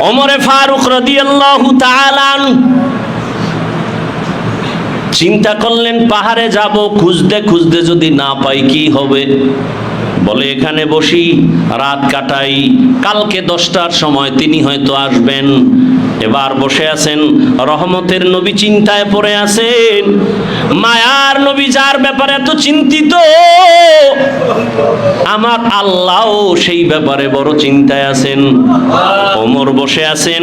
ওমরে ফারুক রদি তাআলা চিন্তা করলেন, পাহাড়ে যাব, খুঁজতে খুঁজতে যদি না পাই, কি হবে? বলে, এখানে বসি, রাত কাটাই, কালকে দশটার সময় তিনি হয়তো আসবেন। এবার বসে আছেন, রহমতের নবী চিন্তায় পড়ে আছেন। মায়ার নবী যার ব্যাপারে এত চিন্তিত, আমার আল্লাহও সেই ব্যাপারে বড় চিন্তায় আছেন। ওমর বসে আছেন,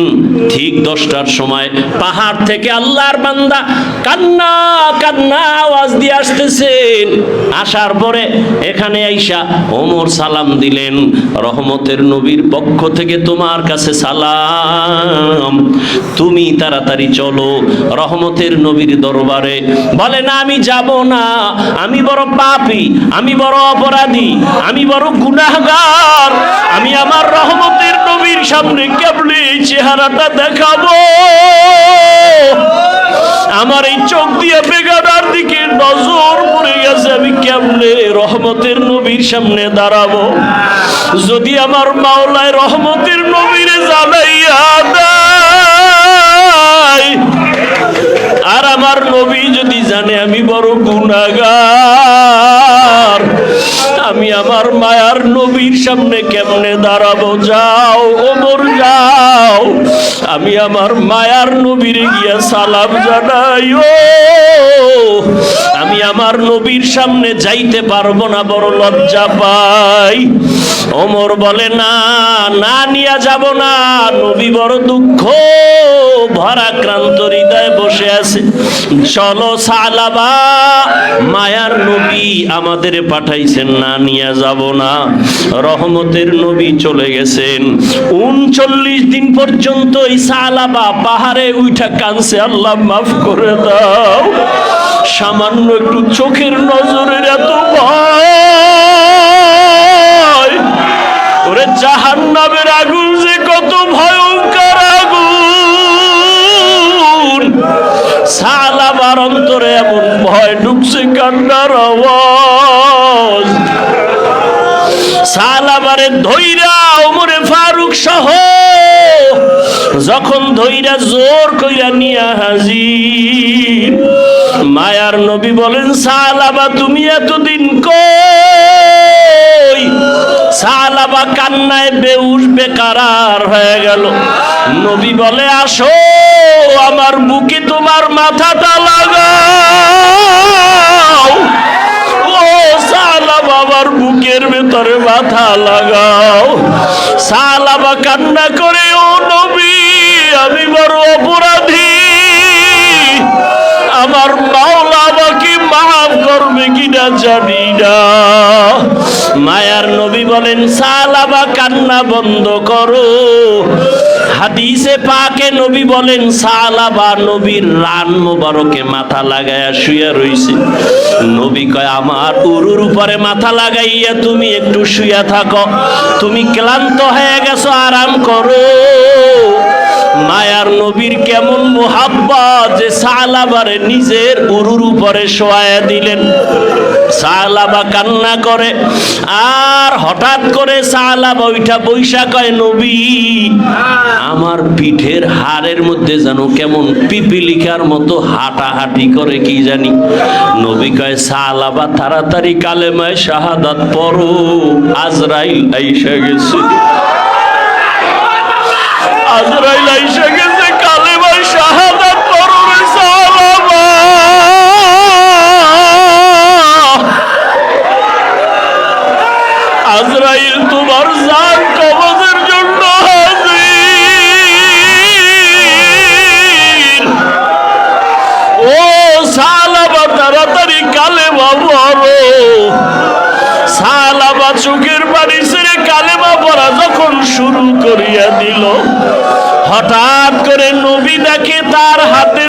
ঠিক দশটার সময় পাহাড় থেকে আল্লাহর বান্দা কান্না কান্না আওয়াজ দিয়ে আসতেছেন। আসার পরে এখানে আইসা ওমর সালাম দিলেন, রহমতের নবীর পক্ষ থেকে তোমার কাছে সালাম। তুমি তাড়াতাড়ি চলো রহমতের নবীর দরবারে। বলে, না, আমি যাব না। আমি বড় পাপী, আমি বড় অপরাধী, আমি বড় গুনাহগার। আমি আমার রহমতের নবীর সামনে কেবলে চেহারাটা দেখাবো। আমার এই চোখ দিয়ে বেগানার দিকে নজর পড়ে গেছে, আমি কেমনে রহমতের নবীর সামনে দাঁড়াবো। যদি আমার মাওলায় রহমতের নবীরে জানাইয়া দেয় আমার নবী যদি জানে আমি বড় গুণাগার আমি আমার মায়ার নবীর সামনে কেমনে দাঁড়াবো? যাও, ওমর, যাও। আমি আমার মায়ার নবীর গিয়া সালাম জানাই ও আমি আমার নবীর সামনে যাইতে পারব না, বড় লজ্জা পাই। ওমর বলে, না না নিয়া যাব না। নবী বড় দুঃখ, ভরাক্রান্ত হৃদয়ে বসে আছে। চলো সালাবা, মায়ার নবী আমাদের পাঠাইছেন, না নিয়ে যাব না। রহমতের নবী চলে গেছেন। উনচল্লিশ দিন পর্যন্ত এই সালাবা পাহাড়ে উঠা কানছে আল্লাহ, মাফ করে দাও। সামান্য একটু চোখের নজরের এত ভয়। ওরে জাহান্নামের আগুন যে কত ভয়ঙ্কর আগুন। সালাবার অন্তরে এমন ভয় ঢুকছে কান্নার আওয়াজ। সালাবারে ধৈরা, ওমরে ফারুক সহ, যখন ধৈরা জোর কইরা নিয়া হাজির মায়ার নবী বলেন, সালাবা, তুমি এতদিন কই? সালাবা কান্নায় বেউস বেকারার হয়ে গেল। নবী বলে, আসো, আমার বুকে তোমার মাথাটা লাগাও। ও সালাবা, আমার বুকের ভেতরে মাথা লাগাও। সালাবা কান্না মায়ার নবী বলেন সালাবা কান্না বন্ধ করো। হাদিসে পাকে নবী বলেন সালাবা নবীর রান মোবারকে মাথা লাগাইয়া শুয়ে রইছে। নবী কয়, আমার উরুর উপরে মাথা লাগাইয়া তুমি একটু শুয়ে থাকো। তুমি ক্লান্ত হয়ে গেছো, আরাম করো। মায়ার নবীর কেমন মোহাব্বা যে সালাবারে নিজের উরুর উপরে শোয়া দিলেন। সালাবা কান্না করে। আর হঠাৎ করে সালাবা ওইটা বৈশা কয় নবী। আমার পিঠের হাড়ের মধ্যে যেন কেমন পিপিলিকার মতো হাঁটাহাঁটি করে, কি জানি। নবী কয়, সালাবা তাড়াতাড়ি কালেমায় শাহাদাত পড়ো, আজরাইল আইসা গেছে। আজরাইল আইসা গেছে। আজরাইল তোমার জান কবজের জন্য ও সালাবা, তাড়াতাড়ি কালে বাবু সালাবা, চোখের পানি ছেড়ে কালে পড়া যখন শুরু করিয়া দিল। হঠাৎ করে নবী দেখে তার হাতে